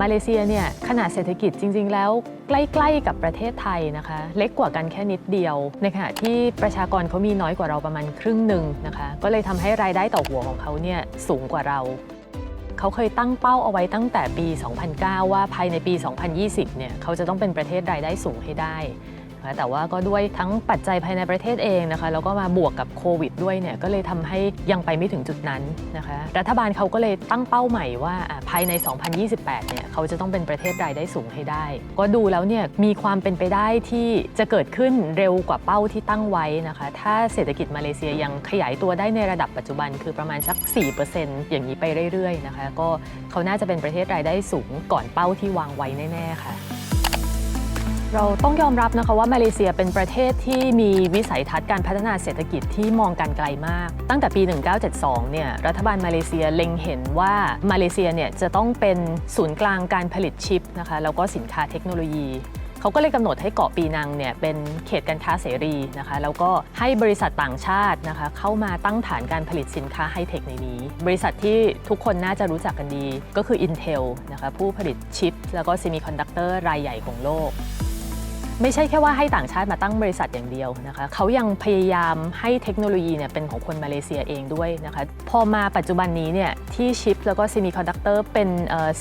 มาเลเซียเนี่ยขนาดเศรษฐกิจจริง ๆ แล้วใกล้ ๆ กับประเทศไทยนะคะ เล็กกว่ากันแค่นิดเดียว ในขณะที่ประชากรเขามีน้อยกว่าเราประมาณครึ่งหนึ่งนะคะก็เลยทำให้รายได้ต่อหัวของเขาเนี่ยสูงกว่าเราเขาเคยตั้งเป้าเอาไว้ตั้งแต่ปี 2009 ว่าภายในปี 2020 เนี่ยเขาจะต้องเป็นประเทศรายได้สูงให้ได้ นะแต่ว่าก็ด้วยทั้งปัจจัยภายในประเทศเองนะคะแล้วก็มาบวกกับโควิดด้วยเนี่ยก็เลยทำให้ยังไปไม่ถึงจุดนั้นนะคะรัฐบาลเขาก็เลยตั้งเป้าใหม่ว่าภายใน 2028 เนี่ยเขาจะต้องเป็นประเทศรายได้สูงให้ได้ ก็ดูแล้วเนี่ยมีความเป็นไปได้ที่จะเกิดขึ้นเร็วกว่าเป้าที่ตั้งไว้นะคะ ถ้าเศรษฐกิจมาเลเซียยังขยายตัวได้ในระดับปัจจุบันคือประมาณสัก 4%อย่างนี้ไปเรื่อยๆนะคะก็เขาน่าจะเป็นประเทศรายได้สูงก่อนเป้าที่วางไว้แน่ๆค่ะ เราต้องยอมรับนะคะว่ามาเลเซียเป็นประเทศที่มีวิสัยทัศน์การพัฒนาเศรษฐกิจที่มองการไกลมาก ตั้งแต่ปี 1972 เนี่ยรัฐบาลมาเลเซียเล็งเห็นว่ามาเลเซียเนี่ยจะต้องเป็นศูนย์กลางการผลิตชิปนะคะแล้วก็สินค้าเทคโนโลยีเขาก็เลยกำหนดให้เกาะปีนังเนี่ยเป็นเขตการค้าเสรีนะคะแล้วก็ให้บริษัทต่างชาตินะคะเข้ามาตั้งฐานการผลิตสินค้าไฮเทคในนี้ บริษัทที่ทุกคนน่าจะรู้จักกันดีก็คือ Intel นะคะผู้ผลิตชิป แล้วก็เซมิคอนดักเตอร์รายใหญ่ของโลก ไม่ใช่แค่ว่าให้ต่างชาติมาตั้งบริษัทอย่างเดียวนะคะเขายังพยายามให้เทคโนโลยีเนี่ยเป็นของคนมาเลเซียเองด้วยนะคะพอมาปัจจุบันนี้เนี่ยที่ชิปแล้วก็เซมิคอนดักเตอร์เป็น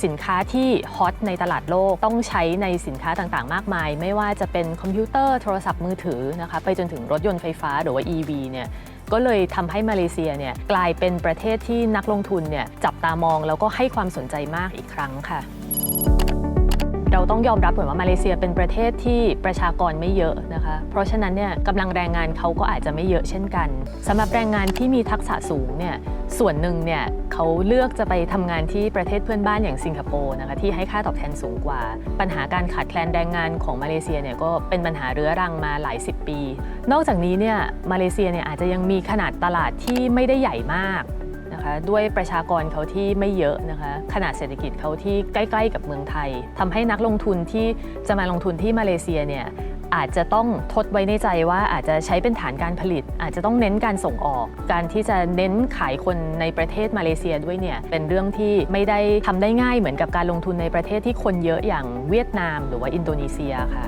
สินค้าที่ฮอตในตลาดโลกต้องใช้ในสินค้าต่างๆ มากมาย ไม่ว่าจะเป็นคอมพิวเตอร์โทรศัพท์มือถือนะคะไปจนถึงรถยนต์ไฟฟ้าหรือว่า EV เนี่ยก็เลยทำให้มาเลเซียเนี่ยกลายเป็นประเทศที่นักลงทุนเนี่ยจับตามองแล้วก็ให้ความสนใจมากอีกครั้งค่ะ เราต้องยอมรับก่อนว่ามาเลเซียเป็นประเทศที่ประชากรไม่เยอะนะคะ เพราะฉะนั้นเนี่ยกำลังแรงงานเขาก็อาจจะไม่เยอะเช่นกันสำหรับแรงงานที่มีทักษะสูงเนี่ยส่วนหนึ่งเนี่ยเขาเลือกจะไปทำงานที่ประเทศเพื่อนบ้านอย่างสิงคโปร์นะคะที่ให้ค่าตอบแทนสูงกว่า ปัญหาการขาดแคลนแรงงานของมาเลเซียเนี่ยก็เป็นปัญหาเรื้อรังมาหลายสิบปี นอกจากนี้เนี่ยมาเลเซียเนี่ยอาจจะยังมีขนาดตลาดที่ไม่ได้ใหญ่มาก นะคะ ด้วยประชากรเขาที่ไม่เยอะนะคะ ขนาดเศรษฐกิจเขาที่ใกล้ ๆ กับเมืองไทยทำให้นักลงทุนที่จะมาลงทุนที่มาเลเซียเนี่ยอาจจะต้องทดไว้ในใจว่าอาจจะใช้เป็นฐานการผลิต อาจจะต้องเน้นการส่งออก การที่จะเน้นขายคนในประเทศมาเลเซียด้วยเนี่ยเป็นเรื่องที่ไม่ได้ทำได้ง่ายเหมือนกับการลงทุนในประเทศที่คนเยอะอย่างเวียดนาม หรือว่าอินโดนีเซียค่ะ